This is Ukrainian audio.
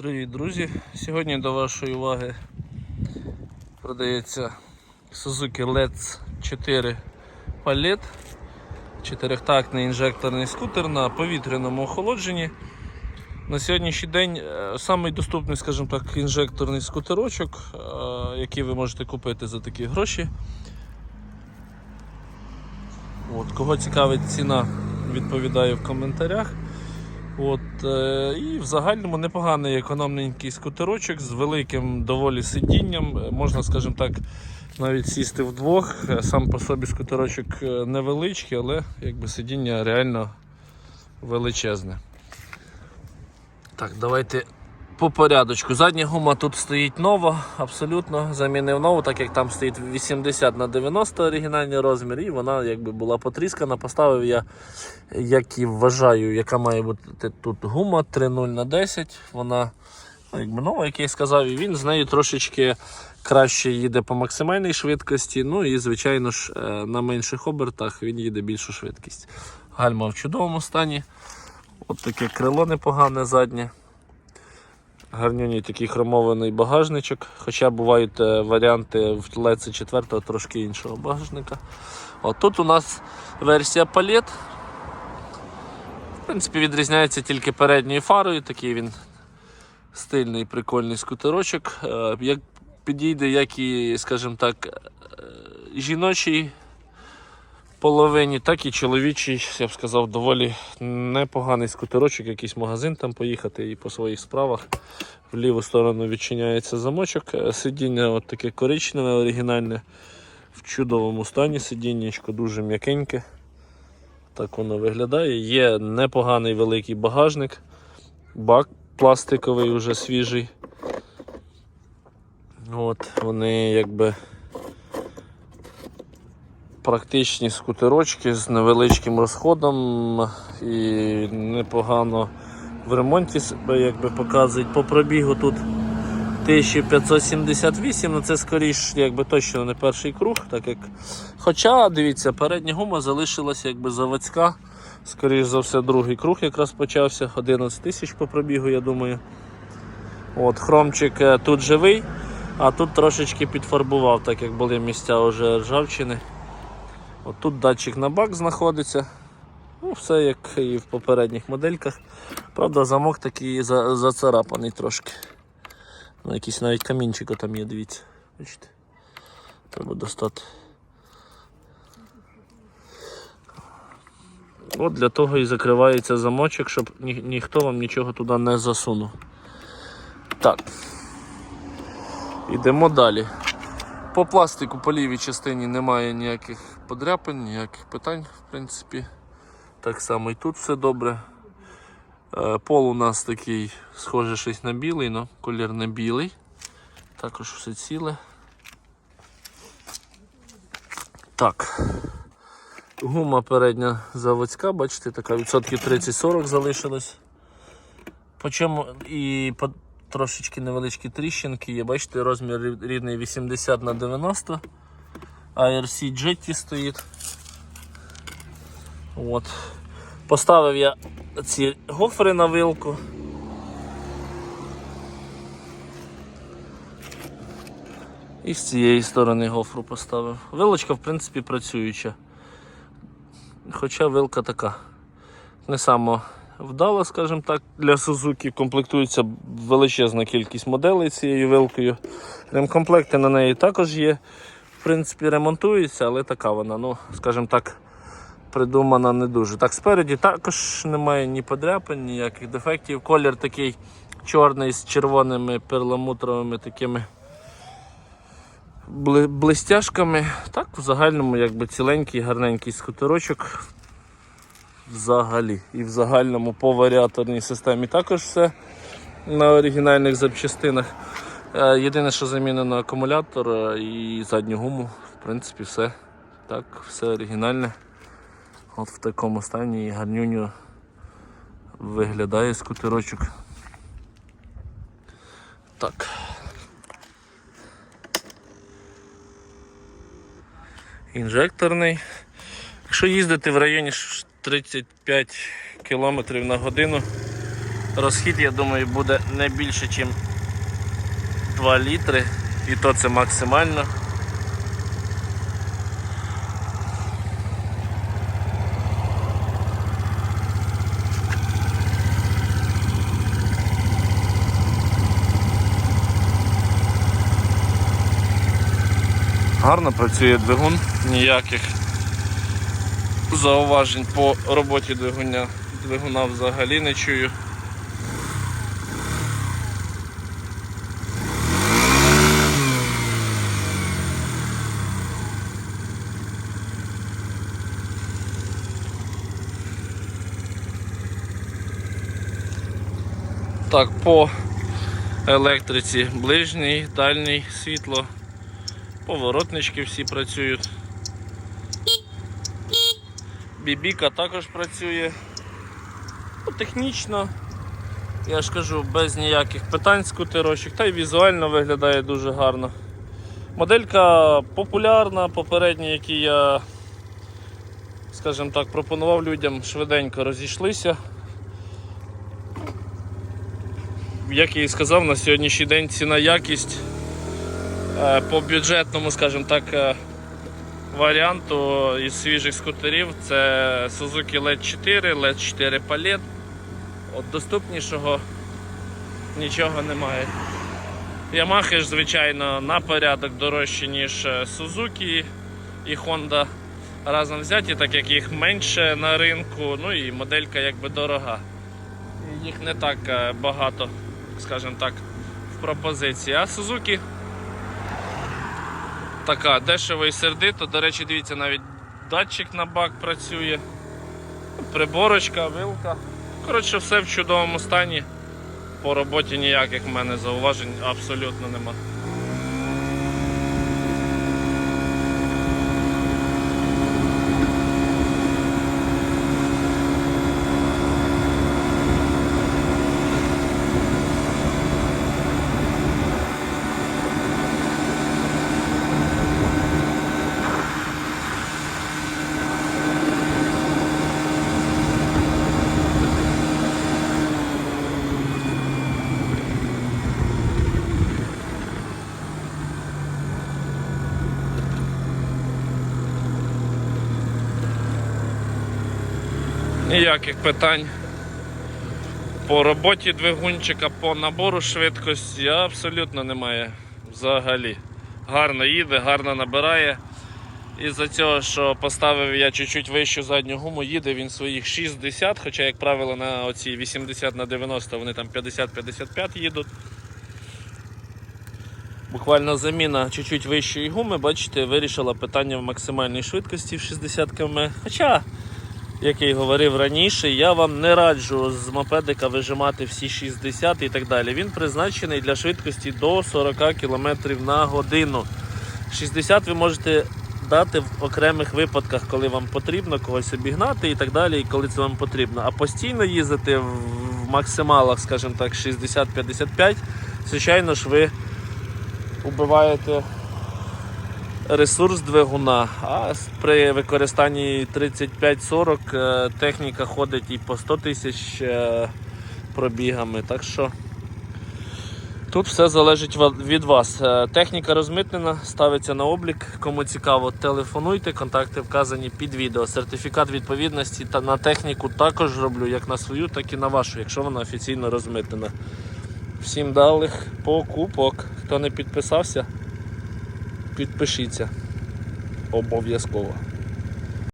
Привіт, друзі! Сьогодні до вашої уваги продається Suzuki LEDS 4 Pallet, чотирьохтактний інжекторний скутер на повітряному охолодженні. На сьогоднішній день е, самий доступний, скажімо так, інжекторний скутерочок, е, який ви можете купити за такі гроші. От, кого цікавить ціна, відповідаю в коментарях. От, е, і в загальному непоганий економненький скутерочок з великим доволі сидінням. Е, Можна, скажімо так, навіть сісти вдвох. Е, Сам по собі скутерочок невеличкий, але якби сидіння реально величезне. Так, давайте по порядочку. Задня гума тут стоїть нова, абсолютно замінив нову, так як там стоїть 80 на 90 оригінальний розмір, і вона якби була потріскана. Поставив я, як і вважаю, яка має бути тут гума 3.0 на 10. Вона ну, якби нова, як я сказав, і він з нею трошечки краще їде по максимальній швидкості. Ну і, звичайно ж, е, на менших обертах він їде більшу швидкість. Гальма в чудовому стані. От таке крило непогане заднє. Гарнюній такий хромований багажничок. Хоча бувають е, варіанти в LED 4 трошки іншого багажника. От тут у нас версія палет. В принципі, відрізняється тільки передньою фарою. Такий він стильний, прикольний скутерочок. Е, Як підійде, як і, скажімо так, е, жіночий половині, так і чоловічий, я б сказав, доволі непоганий скутерочок, якийсь магазин там поїхати і по своїх справах. В ліву сторону відчиняється замочок. Е, Сидіння от таке коричневе, оригінальне, в чудовому стані сидіннячко, дуже м'якеньке. Так воно виглядає. Є непоганий великий багажник, бак пластиковий, уже свіжий. От, вони якби практичні скутерочки з невеличким розходом і непогано в ремонті себе якби показують. По пробігу тут 1578, ну це скоріш якби точно не перший круг, так як. Хоча, дивіться, передня гума залишилася якби заводська. Скоріш за все, другий круг якраз почався, 11 тисяч по пробігу, я думаю. От, Хромчик е, тут живий, а тут трошечки підфарбував, так як були місця вже ржавчини. От тут датчик на бак знаходиться. Ну, все як і в попередніх модельках. Правда, замок такий за- зацарапаний трошки. Ну, якийсь навіть камінчик там є, дивіться. Бачите? Треба достати. От для того і закривається замочок, щоб ні, ніхто вам нічого туди не засунув. Так. Ідемо далі. По пластику по лівій частині немає ніяких подряпин, ніяких питань, в принципі. Так само і тут все добре. Е, Пол у нас такий, схоже, щось на білий, але колір не білий. Також все ціле. Так. Гума передня заводська, бачите, така відсотків 30-40 залишилось. Причому і трошечки невеличкі тріщинки є. Бачите, розмір рівний 80 на 90. ARC Jetty стоїть. От. Поставив я ці гофри на вилку. І з цієї сторони гофру поставив. Вилочка, в принципі, працююча. Хоча вилка така. Не само вдала, скажімо так, для Suzuki. Комплектується величезна кількість моделей цією вилкою. Ремкомплекти на неї також є. В принципі, ремонтується, але така вона, ну, скажімо так, придумана не дуже. Так, спереді також немає ні подряпин, ніяких дефектів. Колір такий чорний з червоними перламутровими такими блистяшками. Так, в загальному якби ціленький, гарненький скутерочок. Взагалі. І в загальному по варіаторній системі також все на оригінальних запчастинах. Е, Єдине, що замінено акумулятор е, і задню гуму. В принципі, все. Так, все оригінальне. От в такому стані і гарнюню виглядає скутерочок. Так. Інжекторний. Якщо їздити в районі 35 км на годину, Розхід, я думаю, буде не більше, ніж 2 літри. І то це максимально. Гарно працює двигун, ніяких зауважень по роботі двигуня. Двигуна взагалі не чую. Так, по електриці ближній, дальній світло, поворотнички всі працюють. Бібіка також працює. Ну, технічно, я ж кажу, без ніяких питань скутерочок, та й візуально виглядає дуже гарно. Моделька популярна, попередні, які я, скажімо так, пропонував людям, швиденько розійшлися. Як я і сказав, на сьогоднішній день ціна якість е, по бюджетному, скажімо так, е, варіанту із свіжих скутерів це Suzuki LED 4, LED 4 Palette. От доступнішого нічого немає. Yamaha ж, звичайно, на порядок дорожчі, ніж е, Suzuki і Honda разом взяті, так як їх менше на ринку, ну і моделька якби дорога. Їх не так е, багато, скажімо так, в пропозиції. А Suzuki така дешево і сердито. До речі, дивіться, навіть датчик на бак працює, приборочка, вилка. Коротше, все в чудовому стані. По роботі ніяких в мене зауважень абсолютно нема. Ніяких питань по роботі двигунчика, по набору швидкості абсолютно немає взагалі. Гарно їде, гарно набирає. Із-за цього, що поставив я чуть-чуть вищу задню гуму, їде він своїх 60, хоча, як правило, на оці 80 на 90 вони там 50-55 їдуть. Буквально заміна чуть-чуть вищої гуми, бачите, вирішила питання в максимальній швидкості в 60 км. Хоча як я й говорив раніше, я вам не раджу з мопедика вижимати всі 60 і так далі. Він призначений для швидкості до 40 км на годину. 60 ви можете дати в окремих випадках, коли вам потрібно когось обігнати і так далі, і коли це вам потрібно. А постійно їздити в максималах, скажімо так, 60-55, звичайно ж, ви убиваєте ресурс двигуна, а при використанні 35-40 е, техніка ходить і по 100 тисяч е, пробігами. Так що тут все залежить від вас. Е, Техніка розмитнена, ставиться на облік. Кому цікаво, телефонуйте, контакти вказані під відео. Сертифікат відповідності та на техніку також роблю як на свою, так і на вашу, якщо вона офіційно розмитнена. Всім далих покупок. Хто не підписався, підпишіться. Обов'язково.